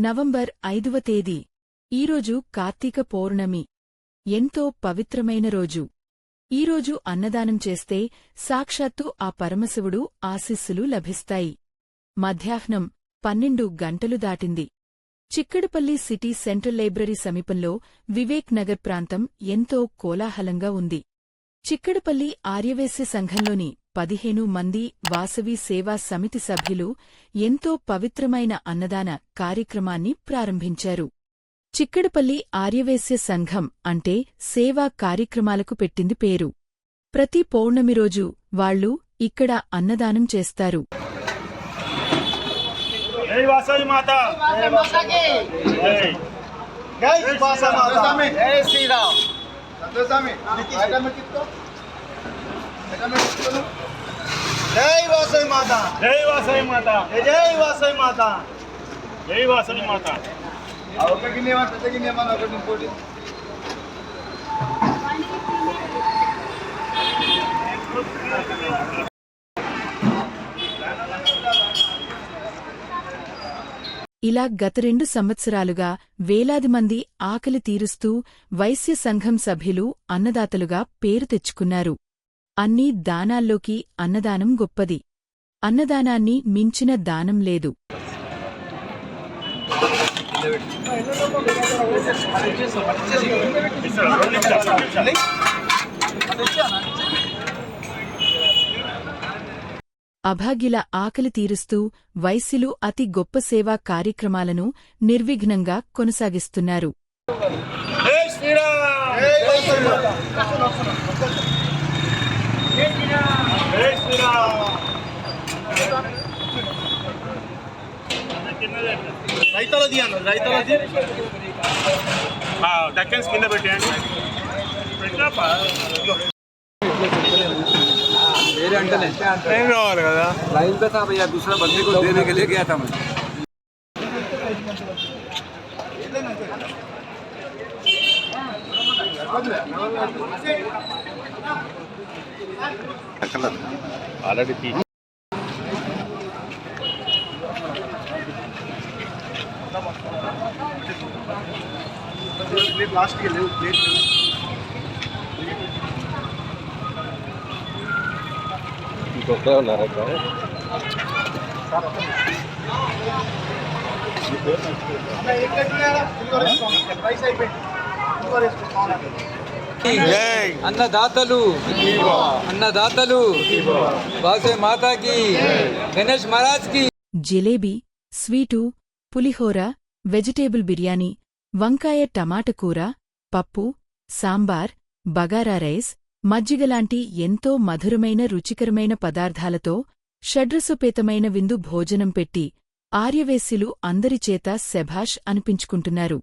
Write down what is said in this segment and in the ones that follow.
November ఐదవ తేదీ. ఈరోజు కార్తీక పౌర్ణమి. ఎంతో పవిత్రమైన రోజు. ఈరోజు అన్నదానం చేస్తే సాక్షాత్తు ఆ పరమశివుడు ఆశీస్సులు లభిస్తాయి. మధ్యాహ్నం పన్నెండు గంటలు దాటింది. చిక్కడపల్లి సిటీ సెంట్రల్ లైబ్రరీ సమీపంలో వివేక్ నగర్ ప్రాంతం ఎంతో కోలాహలంగా ఉంది. చిక్కడపల్లి ఆర్యవేశ్య సంఘంలోని పదిహేను మంది వాసవి సేవా సమితి సభ్యులు ఎంతో పవిత్రమైన అన్నదాన కార్యక్రమాన్ని ప్రారంభించారు. చిక్కడపల్లి ఆర్యవేశ్య సంఘం అంటే సేవా కార్యక్రమాలకు పెట్టింది పేరు. ప్రతి పౌర్ణమి రోజు వాళ్ళు ఇక్కడ అన్నదానం చేస్తారు. జై వాసవి మాత! జై జై వాసవి మాత! జై శ్రీరామ్! జై వాసవి మాత. జై వాసవి మాత. జై వాసవి మాత. జై వాసవి మాత. ఒక గిన్నె పెద్ద గిన్నె ఒకటి ఇంకోటి. ఇలా గత రెండు సంవత్సరాలుగా వేలాది మంది ఆకలి తీరుస్తూ వైశ్య సంఘం సభ్యులు అన్నదాతలుగా పేరు తెచ్చుకున్నారు. అన్నీ దానాల్లోకి అన్నదానం గొప్పది. అన్నదానాన్ని మించిన దానం లేదు. అభాగ్యుల ఆకలి తీరుస్తూ వైశ్యులు అతి గొప్ప సేవా కార్యక్రమాలను నిర్విఘ్నంగా కొనసాగిస్తున్నారు జై శ్రీరామ్ జై వాసవి మాత జై శ్రీరామ్ రైతులది అన్న రైతులది ఆ, డక్కన్స్ కింద పెట్టేయండి పెట్టినాపా मेरे अंकल है ఏం కావాలి కదా लाइन पे था भैया दूसरा बंदे को देने के लिए गया था मैं ఆల్రెడీ తీ లాస్ట్కి లేవు ప్లేట్ అయిపోయింది. అన్నదాతలు. అన్నదాతలు. వాసవి మాతాకి. గణేష్ మహారాజ్కి జిలేబీ స్వీటు పులిహోర వెజిటేబుల్ బిర్యానీ వంకాయ టమాట కూర పప్పు సాంబార్ బగారా రైస్ మజ్జిగలాంటి ఎంతో మధురమైన రుచికరమైన పదార్థాలతో షడ్రసోపేతమైన విందు భోజనం పెట్టి ఆర్యవేశ్యులు అందరిచేత శభాష్ అనిపించుకుంటున్నారు.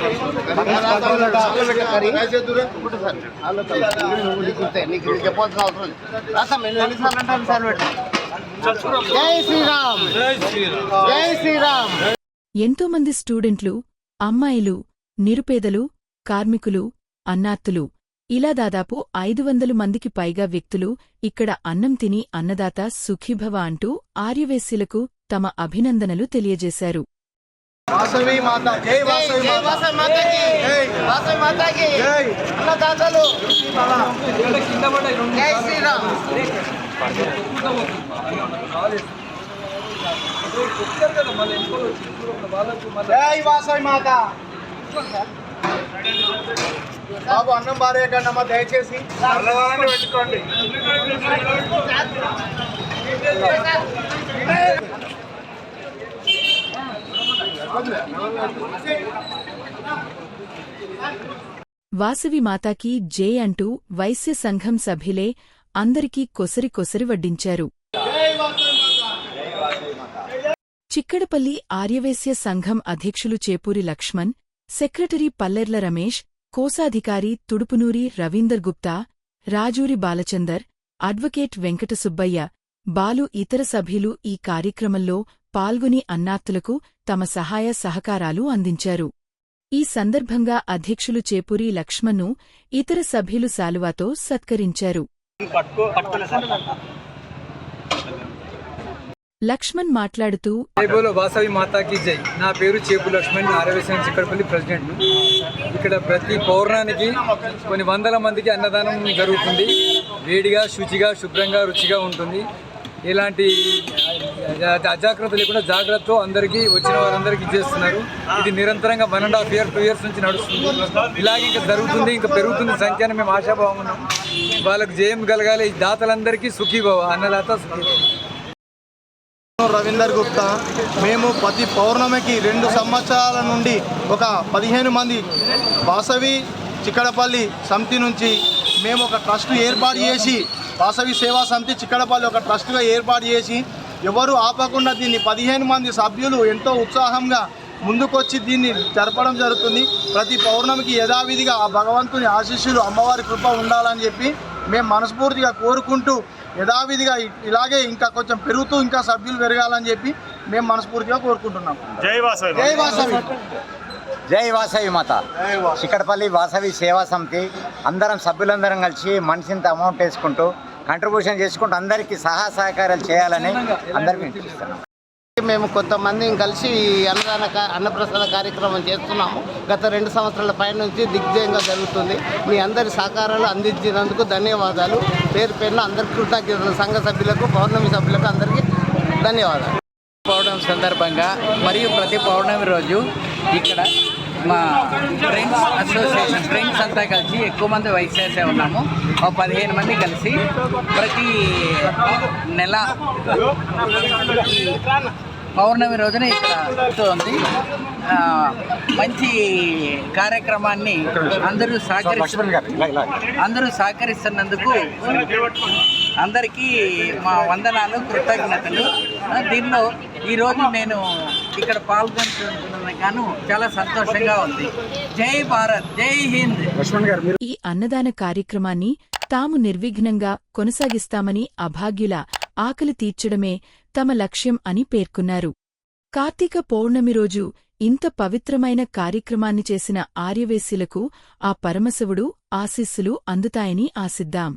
ఎంతో మంది జై శ్రీరామ్ జై శ్రీరామ్ ఎంతోమంది స్టూడెంట్లు అమ్మాయిలు నిరుపేదలు కార్మికులు అన్నార్తులు ఇలా దాదాపు ఐదు వందలు మందికి పైగా వ్యక్తులు ఇక్కడ అన్నం తిని అన్నదాత సుఖీభవ అంటూ ఆర్యవేశ్యులకు తమ అభినందనలు తెలియజేశారు. వాసవి మాత జై జై వాసవి వాసవి మాతకి జై. వాసవి మాతకి. జై. అన్నదాతలు జై శ్రీరామ్. జై వాసవి మాత. బాబు అన్నం బారేయకండి అమ్మ దయచేసి పెట్టుకోండి. వాసవి మాతాకి జే అంటూ వైశ్య సంఘం సభ్యులే అందరికీ కొసరి కొసరి వడ్డించారు. చిక్కడపల్లి ఆర్యవేశ్య సంఘం అధ్యక్షులు చేపూరి లక్ష్మణ్ సెక్రటరీ పల్లెర్ల రమేష్ కోశాధికారి తుడుపునూరి రవీందర్ గుప్తా రాజూరి బాలచందర్ అడ్వకేట్ వెంకటసుబ్బయ్య బాలు ఇతర సభ్యులు ఈ కార్యక్రమంలో పాల్గొని అన్నాత్తులకు తమ సహాయ సహకారాలు అందించారు. ఈ సందర్భంగా అధ్యక్షులు చేపూరి లక్ష్మణ్ను ఇతర సభ్యులు శాలువాతో సత్కరించారు. లక్ష్మణ్ మాట్లాడుతూ వాసవి మాతాకి జై. నా పేరు చేపు లక్ష్మణ్ ఆరవేశాన్ని చిక్కడపల్లి ప్రెసిడెంట్. ఇక్కడ ప్రతి పౌర్ణానికి కొన్ని వందల మందికి అన్నదానం జరుగుతుంది. వేడిగా శుచిగా శుభ్రంగా రుచిగా ఉంటుంది. ఎలాంటి అజాగ్రత్త లేకుండా జాగ్రత్త అందరికీ వచ్చిన వారందరికీ ఇచ్చేస్తున్నారు. ఇది నిరంతరంగా one and half year two years నుంచి నడుస్తుంది. ఇలాగే ఇంకా జరుగుతుంది ఇంకా పెరుగుతుంది సంఖ్యను మేము ఆశాభావం ఉన్నాం వాళ్ళకి జయం కలగాలి. దాతలందరికీ సుఖీభవ అన్నదాత సుఖీభవ. రవీందర్ గుప్తా మేము ప్రతి పౌర్ణమికి రెండు సంవత్సరాల నుండి ఒక పదిహేను మంది వాసవి చిక్కడపల్లి సమితి నుంచి మేము ఒక ట్రస్ట్ ఏర్పాటు చేసి వాసవి సేవా సమితి చిక్కడపల్లి ఒక ట్రస్ట్గా ఏర్పాటు చేసి ఎవరు ఆపకుండా దీన్ని పదిహేను మంది సభ్యులు ఎంతో ఉత్సాహంగా ముందుకొచ్చి దీన్ని జరపడం జరుగుతుంది. ప్రతి పౌర్ణమికి యథావిధిగా ఆ భగవంతుని ఆశీస్సులు అమ్మవారి కృప ఉండాలని చెప్పి మేము మనస్ఫూర్తిగా కోరుకుంటూ యథావిధిగా ఇలాగే ఇంకా కొంచెం పెరుగుతూ ఇంకా సభ్యులు పెరగాలని చెప్పి మేము మనస్ఫూర్తిగా కోరుకుంటున్నాం. జై వాసవి జై వాసవి. జై వాసవి మాత. చిక్కడపల్లి వాసవి సేవా సమితి అందరం సభ్యులందరం కలిసి మనిషింత అమౌంట్ వేసుకుంటూ కంట్రిబ్యూషన్ చేసుకుంటూ అందరికీ సహా సహకారాలు చేయాలని అందరికీ వినిపిస్తున్నాం మేము కొంతమంది కలిసి ఈ అన్నదాన అన్నప్రసాద కార్యక్రమం చేస్తున్నాము. గత రెండు సంవత్సరాల పై నుంచి దిగ్విజయంగా జరుగుతుంది. మీ అందరి సహకారాలు అందించినందుకు ధన్యవాదాలు. పేరు పేరున అందరికి కృతజ్ఞతలు. సంఘ సభ్యులకు పౌర్ణమి సభ్యులకు అందరికీ ధన్యవాదాలు. పౌర్ణమి సందర్భంగా మరియు ప్రతి పౌర్ణమి రోజు ఇక్కడ మా ఫ్రెండ్స్ అసోసియేషన్ ఫ్రెండ్స్ అంతా కలిసి ఎక్కువ మంది వయసు చేసే ఉన్నాము. ఒక పదిహేను మంది కలిసి ప్రతి నెల పౌర్ణమి రోజున ఇక్కడ మంచి కార్యక్రమాన్ని అందరూ సహకరిస్తున్నారు అందరూ సహకరిస్తున్నందుకు అందరికీ మా వందనాలు కృతజ్ఞతలు. దీనిలో ఈరోజు నేను ఇక్కడ పాల్గొంటున్నాను చాలా సంతోషంగా ఉంది. జై భారత్ జై హింద్. ఈ అన్నదాన కార్యక్రమాన్ని తాము నిర్విఘ్నంగా కొనసాగిస్తామని అభాగ్యుల ఆకలి తీర్చడమే తమ లక్ష్యం అని పేర్కొన్నారు. కార్తీక పౌర్ణమి రోజు ఇంత పవిత్రమైన కార్యక్రమాన్ని చేసిన ఆర్యవేశ్యులకు ఆ పరమశివుడు ఆశీస్సులు అందుతాయని ఆశిద్దాం.